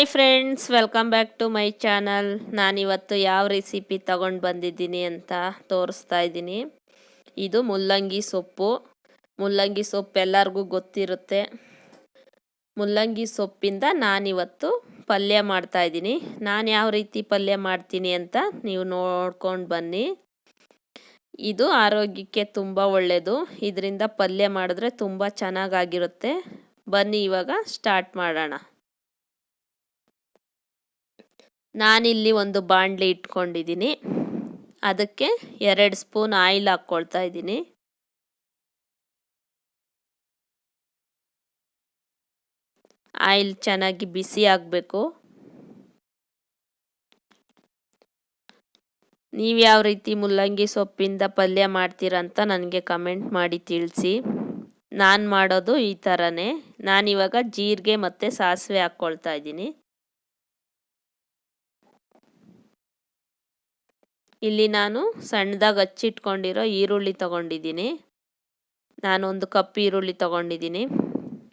Hi friends welcome back to my channel ನಾನಿವತ್ತು ಯಾವ recipe ತಗೊಂಡು ಬಂದಿದ್ದೀನಿ ಅಂತ ತೋರಿಸ್ತಾ ಇದ್ದೀನಿ. ಇದು ಮುಲ್ಲಂಗಿ ಸೊಪ್ಪು. ಮುಲ್ಲಂಗಿ ಸೊಪ್ಪು ಎಲ್ಲರಿಗೂ ಗೊತ್ತಿರುತ್ತೆ. ಮುಲ್ಲಂಗಿ ಸೊಪ್ಪಿಂದ ನಾನಿವತ್ತು ಪಲ್ಯ ಮಾಡ್ತಾ ಇದ್ದೀನಿ. ನಾನು ಯಾವ ರೀತಿ ಪಲ್ಯ ಮಾಡ್ತೀನಿ ಅಂತ ನೀವು ನೋಡ್ಕೊಂಡು ಬನ್ನಿ. ಇದು ಆರೋಗ್ಯಕ್ಕೆ ತುಂಬ ಒಳ್ಳೆಯದು ಇದರಿಂದ ಪಲ್ಯ ಮಾಡಿದ್ರೆ ತುಂಬ ಚೆನ್ನಾಗಾಗಿರುತ್ತೆ. ಬನ್ನಿ ಇವಾಗ ಸ್ಟಾರ್ಟ್ ಮಾಡೋಣ. ನಾನಿಲ್ಲಿ ಒಂದು ಬಾಣಲಿ ಇಟ್ಕೊಂಡಿದ್ದೀನಿ. ಅದಕ್ಕೆ ಎರಡು ಸ್ಪೂನ್ ಆಯಿಲ್ ಹಾಕ್ಕೊಳ್ತಾ ಇದ್ದೀನಿ. ಆಯಿಲ್ ಚೆನ್ನಾಗಿ ಬಿಸಿ ಆಗಬೇಕು. ನೀವು ಯಾವ ರೀತಿ ಮುಲ್ಲಂಗಿ ಸೊಪ್ಪಿಂದ ಪಲ್ಯ ಮಾಡ್ತೀರಂತ ನನಗೆ ಕಮೆಂಟ್ ಮಾಡಿ ತಿಳಿಸಿ. ನಾನು ಮಾಡೋದು ಈ ಥರನೇ. ನಾನಿವಾಗ ಜೀರಿಗೆ ಮತ್ತು ಸಾಸಿವೆ ಹಾಕ್ಕೊಳ್ತಾ ಇದ್ದೀನಿ. ಇಲ್ಲಿ ನಾನು ಸಣ್ಣದಾಗಿ ಹಚ್ಚಿಟ್ಕೊಂಡಿರೋ ಈರುಳ್ಳಿ ತಗೊಂಡಿದ್ದೀನಿ. ಒಂದು ಕಪ್ ಈರುಳ್ಳಿ ತಗೊಂಡಿದ್ದೀನಿ.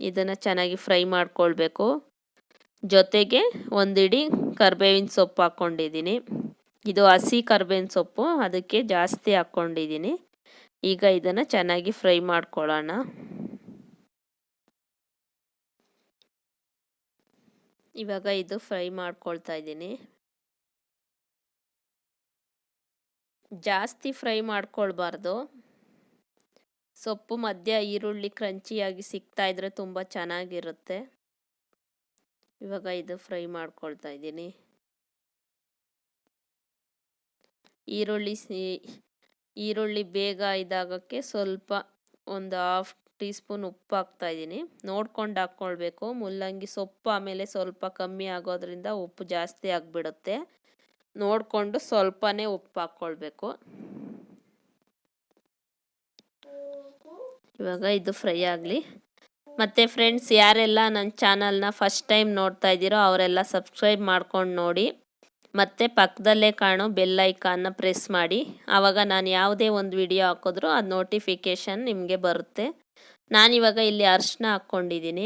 ಇದನ್ನು ಚೆನ್ನಾಗಿ ಫ್ರೈ ಮಾಡ್ಕೊಳ್ಬೇಕು. ಜೊತೆಗೆ ಒಂದಿಡಿ ಕರ್ಬೇವಿನ ಸೊಪ್ಪು ಹಾಕ್ಕೊಂಡಿದ್ದೀನಿ. ಇದು ಹಸಿ ಕರ್ಬೇವಿನ ಸೊಪ್ಪು, ಅದಕ್ಕೆ ಜಾಸ್ತಿ ಹಾಕ್ಕೊಂಡಿದ್ದೀನಿ. ಈಗ ಇದನ್ನು ಚೆನ್ನಾಗಿ ಫ್ರೈ ಮಾಡ್ಕೊಳ್ಳೋಣ. ಇವಾಗ ಇದು ಫ್ರೈ ಮಾಡ್ಕೊಳ್ತಾ ಇದ್ದೀನಿ. ಜಾಸ್ತಿ ಫ್ರೈ ಮಾಡ್ಕೊಳ್ಬಾರ್ದು. ಸೊಪ್ಪು, ಮಧ್ಯ ಈರುಳ್ಳಿ ಕ್ರಂಚಿಯಾಗಿ ಸಿಗ್ತಾ ಇದ್ರೆ ತುಂಬ ಚೆನ್ನಾಗಿರುತ್ತೆ. ಇವಾಗ ಇದು ಫ್ರೈ ಮಾಡ್ಕೊಳ್ತಾ ಇದ್ದೀನಿ. ಈರುಳ್ಳಿ ಈರುಳ್ಳಿ ಬೇಗ ಇದಾಗಕ್ಕೆ ಸ್ವಲ್ಪ ಒಂದು ಹಾಫ್ ಟೀ ಸ್ಪೂನ್ ಉಪ್ಪು ಹಾಕ್ತಾ ಇದ್ದೀನಿ. ನೋಡ್ಕೊಂಡು ಹಾಕ್ಕೊಳ್ಬೇಕು. ಮುಲ್ಲಂಗಿ ಸೊಪ್ಪು ಆಮೇಲೆ ಸ್ವಲ್ಪ ಕಮ್ಮಿ ಆಗೋದ್ರಿಂದ ಉಪ್ಪು ಜಾಸ್ತಿ ಆಗಿಬಿಡುತ್ತೆ. ನೋಡಿಕೊಂಡು ಸ್ವಲ್ಪನೇ ಉಪ್ಪು ಹಾಕ್ಕೊಳ್ಬೇಕು. ಇವಾಗ ಇದು ಫ್ರೈ ಆಗಲಿ. ಮತ್ತು ಫ್ರೆಂಡ್ಸ್, ಯಾರೆಲ್ಲ ನನ್ನ ಚಾನಲ್ನ ಫಸ್ಟ್ ಟೈಮ್ ನೋಡ್ತಾ ಇದ್ದೀರೋ ಅವರೆಲ್ಲ ಸಬ್ಸ್ಕ್ರೈಬ್ ಮಾಡ್ಕೊಂಡು ನೋಡಿ. ಮತ್ತು ಪಕ್ಕದಲ್ಲೇ ಕಾಣೋ ಬೆಲ್ ಐಕಾನ್ನ ಪ್ರೆಸ್ ಮಾಡಿ. ಆವಾಗ ನಾನು ಯಾವುದೇ ಒಂದು ವಿಡಿಯೋ ಹಾಕಿದ್ರೂ ಅದು ನೋಟಿಫಿಕೇಷನ್ ನಿಮಗೆ ಬರುತ್ತೆ. ನಾನಿವಾಗ ಇಲ್ಲಿ ಅರ್ಶಿನ ಹಾಕ್ಕೊಂಡಿದ್ದೀನಿ.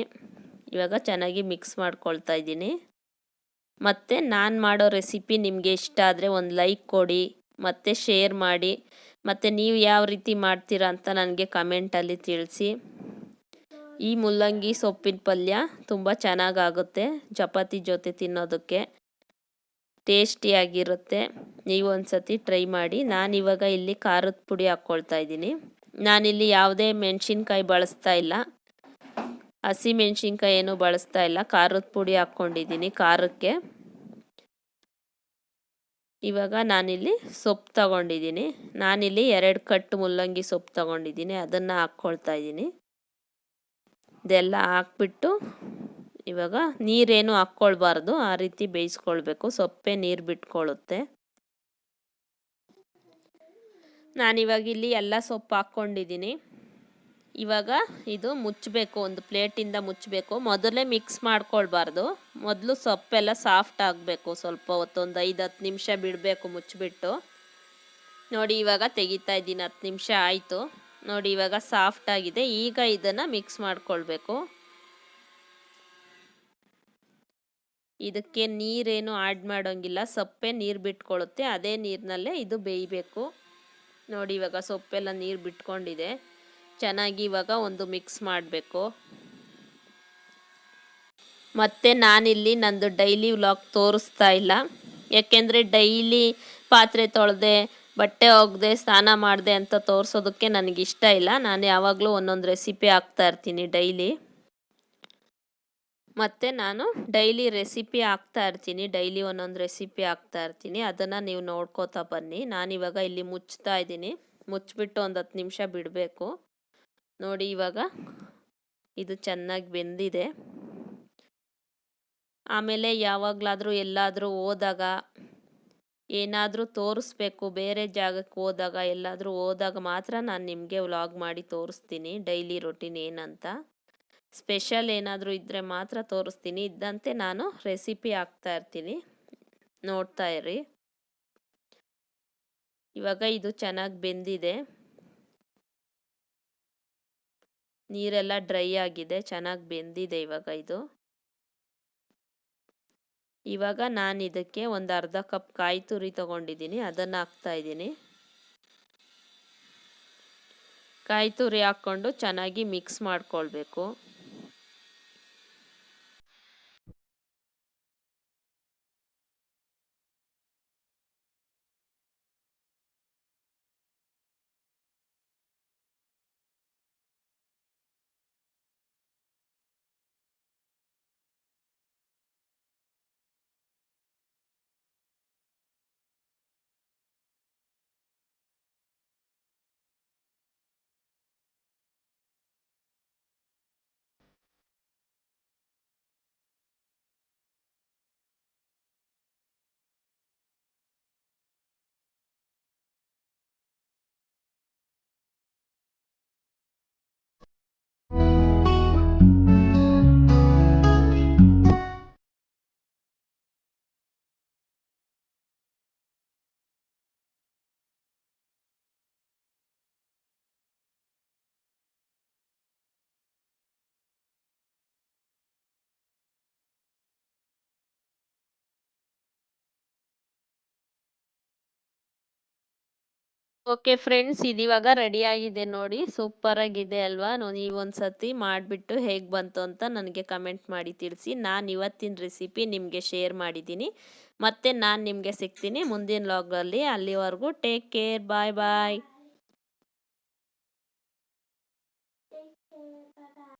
ಇವಾಗ ಚೆನ್ನಾಗಿ ಮಿಕ್ಸ್ ಮಾಡ್ಕೊಳ್ತಾ ಇದ್ದೀನಿ. ಮತ್ತು ನಾನು ಮಾಡೋ ರೆಸಿಪಿ ನಿಮಗೆ ಇಷ್ಟ ಆದರೆ ಒಂದು ಲೈಕ್ ಕೊಡಿ, ಮತ್ತು ಶೇರ್ ಮಾಡಿ, ಮತ್ತು ನೀವು ಯಾವ ರೀತಿ ಮಾಡ್ತೀರ ಅಂತ ನನಗೆ ಕಮೆಂಟಲ್ಲಿ ತಿಳಿಸಿ. ಈ ಮುಲ್ಲಂಗಿ ಸೊಪ್ಪಿನ ಪಲ್ಯ ತುಂಬ ಚೆನ್ನಾಗಾಗುತ್ತೆ, ಚಪಾತಿ ಜೊತೆ ತಿನ್ನೋದಕ್ಕೆ ಟೇಸ್ಟಿಯಾಗಿರುತ್ತೆ ನೀವು ಒಂದು ಸತಿ ಟ್ರೈ ಮಾಡಿ ನಾನಿವಾಗ ಇಲ್ಲಿ ಖಾರದ ಪುಡಿ ಹಾಕ್ಕೊಳ್ತಾ ಇದ್ದೀನಿ. ನಾನಿಲ್ಲಿ ಯಾವುದೇ ಮೆಣಸಿನ್ಕಾಯಿ ಬಳಸ್ತಾ ಇಲ್ಲ. ಹಸಿ ಮೆಣಸಿನ್ಕಾಯಿ ಏನು ಬಳಸ್ತಾ ಇಲ್ಲ. ಖಾರದ ಪುಡಿ ಹಾಕ್ಕೊಂಡಿದ್ದೀನಿ ಖಾರಕ್ಕೆ. ಇವಾಗ ನಾನಿಲ್ಲಿ ಸೊಪ್ಪು ತಗೊಂಡಿದ್ದೀನಿ. ನಾನಿಲ್ಲಿ ಎರಡು ಕಟ್ಟು ಮುಲ್ಲಂಗಿ ಸೊಪ್ಪು ತಗೊಂಡಿದ್ದೀನಿ. ಅದನ್ನು ಹಾಕ್ಕೊಳ್ತಾ ಇದ್ದೀನಿ. ಇದೆಲ್ಲ ಹಾಕ್ಬಿಟ್ಟು ಇವಾಗ ನೀರೇನು ಹಾಕ್ಕೊಳ್ಬಾರ್ದು. ಆ ರೀತಿ ಬೇಯಿಸ್ಕೊಳ್ಬೇಕು. ಸೊಪ್ಪೇ ನೀರು ಬಿಟ್ಕೊಳ್ಳುತ್ತೆ. ನಾನಿವಾಗ ಇಲ್ಲಿ ಎಲ್ಲ ಸೊಪ್ಪು ಹಾಕ್ಕೊಂಡಿದ್ದೀನಿ. ಇವಾಗ ಇದು ಮುಚ್ಚಬೇಕು, ಒಂದು ಪ್ಲೇಟಿಂದ ಮುಚ್ಚಬೇಕು. ಮೊದಲೇ ಮಿಕ್ಸ್ ಮಾಡ್ಕೊಳ್ಬಾರ್ದು. ಮೊದಲು ಸೊಪ್ಪೆಲ್ಲ ಸಾಫ್ಟ್ ಆಗಬೇಕು, ಸ್ವಲ್ಪ ಹೊತ್ತೊಂದು ಐದು ಹತ್ತು ನಿಮಿಷ ಬಿಡಬೇಕು ಮುಚ್ಚಿಬಿಟ್ಟು. ನೋಡಿ ಇವಾಗ ತೆಗಿತಾ ಇದ್ದೀನಿ, ಹತ್ತು ನಿಮಿಷ ಆಯಿತು. ನೋಡಿ ಇವಾಗ ಸಾಫ್ಟ್ ಆಗಿದೆ, ಈಗ ಇದನ್ನು ಮಿಕ್ಸ್ ಮಾಡ್ಕೊಳ್ಬೇಕು. ಇದಕ್ಕೆ ನೀರೇನು ಆ್ಯಡ್ ಮಾಡೋಂಗಿಲ್ಲ, ಸೊಪ್ಪೆ ನೀರು ಬಿಟ್ಕೊಳ್ಳುತ್ತೆ ಅದೇ ನೀರಿನಲ್ಲೇ ಇದು ಬೇಯಬೇಕು. ನೋಡಿ ಇವಾಗ ಸೊಪ್ಪೆಲ್ಲ ನೀರು ಬಿಟ್ಕೊಂಡಿದೆ. ಚೆನ್ನಾಗಿ ಇವಾಗ ಒಂದು ಮಿಕ್ಸ್ ಮಾಡಬೇಕು. ಮತ್ತು ನಾನಿಲ್ಲಿ ನಂದು ಡೈಲಿ ವ್ಲಾಗ್ ತೋರಿಸ್ತಾ ಇಲ್ಲ. ಯಾಕೆಂದರೆ ಡೈಲಿ ಪಾತ್ರೆ ತೊಳೆದೆ, ಬಟ್ಟೆ ಒಗ್ದೆ, ಸ್ನಾನ ಮಾಡಿದೆ ಅಂತ ತೋರಿಸೋದಕ್ಕೆ ನನಗಿಷ್ಟ ಇಲ್ಲ. ನಾನು ಯಾವಾಗಲೂ ಒಂದೊಂದು ರೆಸಿಪಿ ಹಾಕ್ತಾ ಇರ್ತೀನಿ ಡೈಲಿ. ಮತ್ತು ನಾನು ಡೈಲಿ ರೆಸಿಪಿ ಹಾಕ್ತಾ ಇರ್ತೀನಿ. ಡೈಲಿ ಒಂದೊಂದು ರೆಸಿಪಿ ಹಾಕ್ತಾ ಇರ್ತೀನಿ. ಅದನ್ನು ನೀವು ನೋಡ್ಕೋತಾ ಬನ್ನಿ. ನಾನಿವಾಗ ಇಲ್ಲಿ ಮುಚ್ತಾ ಇದ್ದೀನಿ. ಮುಚ್ಚಿಬಿಟ್ಟು ಒಂದು ಹತ್ತು ನಿಮಿಷ ಬಿಡಬೇಕು. ನೋಡಿ ಇವಾಗ ಇದು ಚೆನ್ನಾಗಿ ಬೆಂದಿದೆ. ಆಮೇಲೆ ಯಾವಾಗಲಾದರೂ ಎಲ್ಲಾದರೂ ಹೋದಾಗ ಏನಾದರೂ ತೋರಿಸ್ಬೇಕು, ಬೇರೆ ಜಾಗಕ್ಕೆ ಹೋದಾಗ ಎಲ್ಲಾದರೂ ಹೋದಾಗ ಮಾತ್ರ ನಾನು ನಿಮಗೆ ವ್ಲಾಗ್ ಮಾಡಿ ತೋರಿಸ್ತೀನಿ, ಡೈಲಿ ರೊಟೀನ್ ಏನಂತ. ಸ್ಪೆಷಲ್ ಏನಾದರೂ ಇದ್ದರೆ ಮಾತ್ರ ತೋರಿಸ್ತೀನಿ, ಇದ್ದಂತೆ ನಾನು ರೆಸಿಪಿ ಹಾಕ್ತಾ ಇರ್ತೀನಿ. ನೋಡ್ತಾ ಇರಿ. ಇವಾಗ ಇದು ಚೆನ್ನಾಗಿ ಬೆಂದಿದೆ. ನೀರೆಲ್ಲ ಡ್ರೈ ಆಗಿದೆ, ಚೆನ್ನಾಗಿ ಬೆಂದಿದೆ ಇವಾಗ ಇದು. ಇವಾಗ ನಾನು ಇದಕ್ಕೆ ಒಂದು ಅರ್ಧ ಕಪ್ ಕಾಯಿ ತುರಿ ತೊಗೊಂಡಿದ್ದೀನಿ ಅದನ್ನು ಹಾಕ್ತಾ ಇದ್ದೀನಿ ಕಾಯಿ ತುರಿ ಹಾಕ್ಕೊಂಡು ಚೆನ್ನಾಗಿ ಮಿಕ್ಸ್ ಮಾಡ್ಕೊಳ್ಬೇಕು. ಓಕೆ ಫ್ರೆಂಡ್ಸ್ ಇದಿವಾಗ ಆಗಿದೆ ನೋಡಿ. ಸೂಪರ್ ಆಗಿದೆ ಅಲ್ವಾ? ನೀವೊಂದ್ಸತಿ ಮಾಡಿಬಿಟ್ಟು ಹೇಗೆ ಬಂತು ಅಂತ ನನಗೆ ಕಮೆಂಟ್ ಮಾಡಿ ತಿಳಿಸಿ. ನಾನು ಇವತ್ತಿನ ರೆಸಿಪಿ ನಿಮಗೆ ಶೇರ್ ಮಾಡಿದ್ದೀನಿ. ಮತ್ತು ನಾನು ನಿಮಗೆ ಸಿಗ್ತೀನಿ ಮುಂದಿನ ಲಾಗಲ್ಲಿ ಅಲ್ಲಿವರೆಗೂ ಟೇಕ್ ಕೇರ್ ಬಾಯ್ ಬಾಯ್